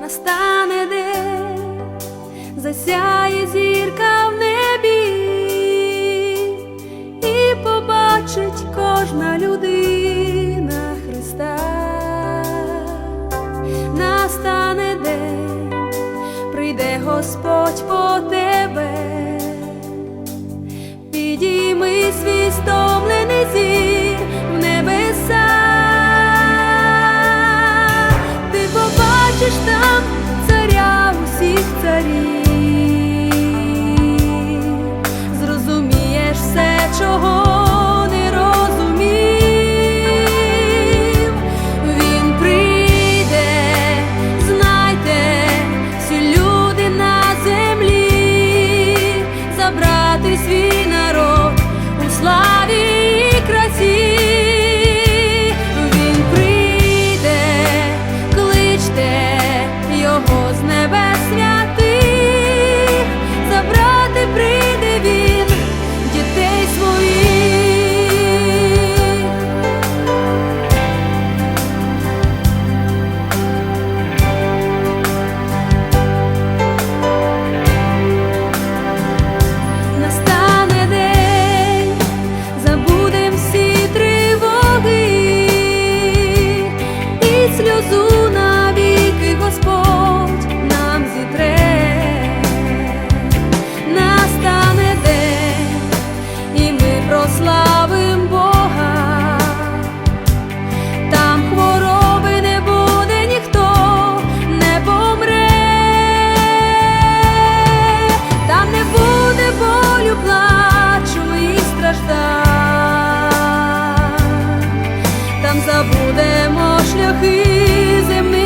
Настане день, засяє зірка Господь по тебе, підійми свій зір. Ведемо шляхи земні.